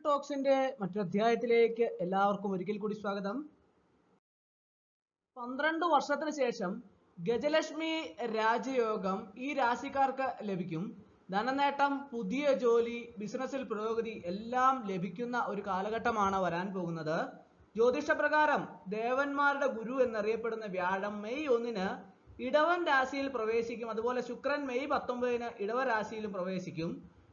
ടോക്സിന്റെ മറ്റൊരധ്യായത്തിലേക്ക് എല്ലാവർക്കും ഒരിക്കൽ കൂടി സ്വാഗതം. പന്ത്രണ്ട് വർഷത്തിന് ശേഷം ഗജലക്ഷ്മി രാജയോഗം ഈ രാശിക്കാർക്ക് ലഭിക്കും. ധനനേട്ടം പുതിയ ജോലി ബിസിനസ്സിൽ പുരോഗതി എല്ലാം ലഭിക്കുന്ന ഒരു കാലഘട്ടമാണ് വരാൻ പോകുന്നത്. ജ്യോതിഷപ്രകാരം ദേവന്മാരുടെ ഗുരു എന്നറിയപ്പെടുന്ന വ്യാഴം മെയ് ഒന്നിന് ഇടവൻ രാശിയിൽ പ്രവേശിക്കും. അതുപോലെ ശുക്രൻ മെയ് പത്തൊമ്പതിന് ഇടവ രാശിയിലും പ്രവേശിക്കും.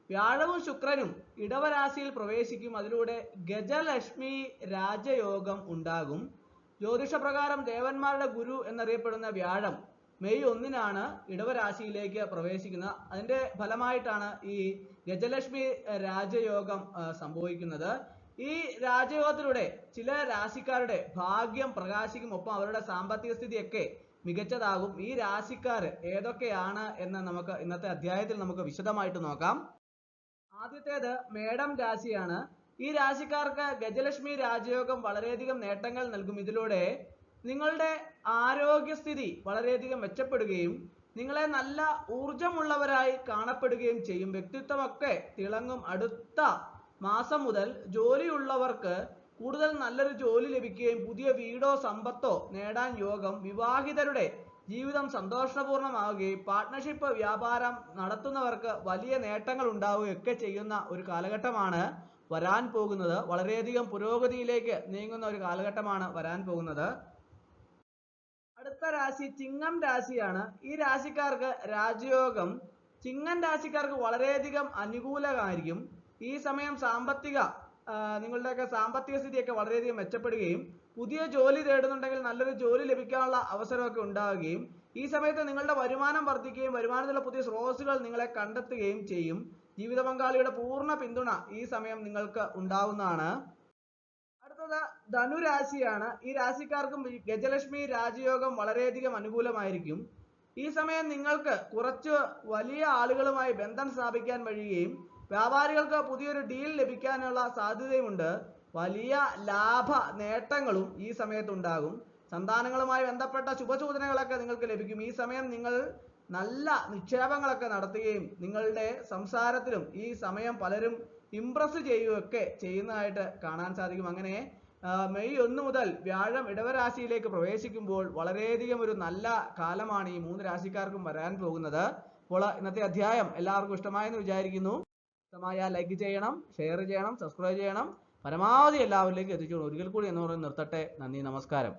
വ്യാഴവും ശുക്രനും ഇടവരാശിയിൽ പ്രവേശിക്കും. അതിലൂടെ ഗജലക്ഷ്മി രാജയോഗം ഉണ്ടാകും. ജ്യോതിഷപ്രകാരം ദേവന്മാരുടെ ഗുരു എന്നറിയപ്പെടുന്ന വ്യാഴം മെയ് ഒന്നിനാണ് ഇടവരാശിയിലേക്ക് പ്രവേശിക്കുന്നത്. അതിന്റെ ഫലമായിട്ടാണ് ഈ ഗജലക്ഷ്മി രാജയോഗം സംഭവിക്കുന്നത്. ഈ രാജയോഗത്തിലൂടെ ചില രാശിക്കാരുടെ ഭാഗ്യം പ്രകാശിക്കും. ഒപ്പം അവരുടെ സാമ്പത്തിക സ്ഥിതിയൊക്കെ മികച്ചതാകും. ഈ രാശിക്കാർ ഏതൊക്കെയാണ് എന്ന് നമുക്ക് ഇന്നത്തെ അധ്യായത്തിൽ നമുക്ക് വിശദമായിട്ട് നോക്കാം. ആദ്യത്തേത് മേടം രാശിയാണ്. ഈ രാശിക്കാർക്ക് ഗജലക്ഷ്മി രാജയോഗം വളരെയധികം നേട്ടങ്ങൾ നൽകും. ഇതിലൂടെ നിങ്ങളുടെ ആരോഗ്യസ്ഥിതി വളരെയധികം മെച്ചപ്പെടുകയും നിങ്ങളെ നല്ല ഊർജമുള്ളവരായി കാണപ്പെടുകയും ചെയ്യും. വ്യക്തിത്വമൊക്കെ തിളങ്ങും. അടുത്ത മാസം മുതൽ ജോലിയുള്ളവർക്ക് കൂടുതൽ നല്ലൊരു ജോലി ലഭിക്കുകയും പുതിയ വീടോ സമ്പത്തോ നേടാൻ യോഗം വിവാഹിതരുടെ ജീവിതം സന്തോഷപൂർണമാവുകയും പാർട്ട്ണർഷിപ്പ് വ്യാപാരം നടത്തുന്നവർക്ക് വലിയ നേട്ടങ്ങൾ ഉണ്ടാവുകയൊക്കെ ചെയ്യുന്ന ഒരു കാലഘട്ടമാണ് വരാൻ പോകുന്നത്. വളരെയധികം പുരോഗതിയിലേക്ക് നീങ്ങുന്ന ഒരു കാലഘട്ടമാണ് വരാൻ പോകുന്നത്. അടുത്ത രാശി ചിങ്ങം രാശിയാണ്. ഈ രാശിക്കാർക്ക് രാജയോഗം ചിങ്ങം രാശിക്കാർക്ക് വളരെയധികം അനുകൂലമായിരിക്കും. ഈ സമയം സാമ്പത്തിക നിങ്ങളുടെയൊക്കെ സാമ്പത്തിക സ്ഥിതിയൊക്കെ വളരെയധികം മെച്ചപ്പെടുകയും പുതിയ ജോലി തേടുന്നുണ്ടെങ്കിൽ നല്ലൊരു ജോലി ലഭിക്കാനുള്ള അവസരമൊക്കെ ഉണ്ടാവുകയും ഈ സമയത്ത് നിങ്ങളുടെ വരുമാനം വർദ്ധിക്കുകയും വരുമാനത്തിലുള്ള പുതിയ സ്രോതസ്സുകൾ നിങ്ങളെ കണ്ടെത്തുകയും ചെയ്യും. ജീവിത പങ്കാളിയുടെ പൂർണ പിന്തുണ ഈ സമയം നിങ്ങൾക്ക് ഉണ്ടാവുന്നതാണ്. അടുത്തത് ധനുരാശിയാണ്. ഈ രാശിക്കാർക്കും ഗജലക്ഷ്മി രാജയോഗം വളരെയധികം അനുകൂലമായിരിക്കും. ഈ സമയം നിങ്ങൾക്ക് കുറച്ച് വലിയ ആളുകളുമായി ബന്ധം സ്ഥാപിക്കാൻ കഴിയുകയും വ്യാപാരികൾക്ക് പുതിയൊരു ഡീൽ ലഭിക്കാനുള്ള സാധ്യതയുമുണ്ട്. വലിയ ലാഭ നേട്ടങ്ങളും ഈ സമയത്ത് ഉണ്ടാകും സന്താനങ്ങളുമായി ബന്ധപ്പെട്ട ശുഭസൂചനകളൊക്കെ നിങ്ങൾക്ക് ലഭിക്കും. ഈ സമയം നിങ്ങൾ നല്ല നിക്ഷേപങ്ങളൊക്കെ നടത്തുകയും നിങ്ങളുടെ സംസാരത്തിലും ഈ സമയം പലരും ഇംപ്രസ് ചെയ്യുകയൊക്കെ ചെയ്യുന്നതായിട്ട് കാണാൻ സാധിക്കും. അങ്ങനെ മെയ് ഒന്ന് മുതൽ വ്യാഴം ഇടവരാശിയിലേക്ക് പ്രവേശിക്കുമ്പോൾ വളരെയധികം ഒരു നല്ല കാലമാണ് ഈ മൂന്ന് രാശിക്കാർക്കും വരാൻ പോകുന്നത്. അപ്പോൾ ഇന്നത്തെ അധ്യായം എല്ലാവർക്കും ഇഷ്ടമായെന്ന് വിചാരിക്കുന്നു. ഇഷ്ടമായാൽ ലൈക്ക് ചെയ്യണം ഷെയർ ചെയ്യണം സബ്സ്ക്രൈബ് ചെയ്യണം. പരമാവധി എല്ലാവരിലേക്കും എത്തിച്ചു ഒരിക്കൽ കൂടി എന്ന് പറഞ്ഞ് നിർത്തട്ടെ. നന്ദി നമസ്കാരം.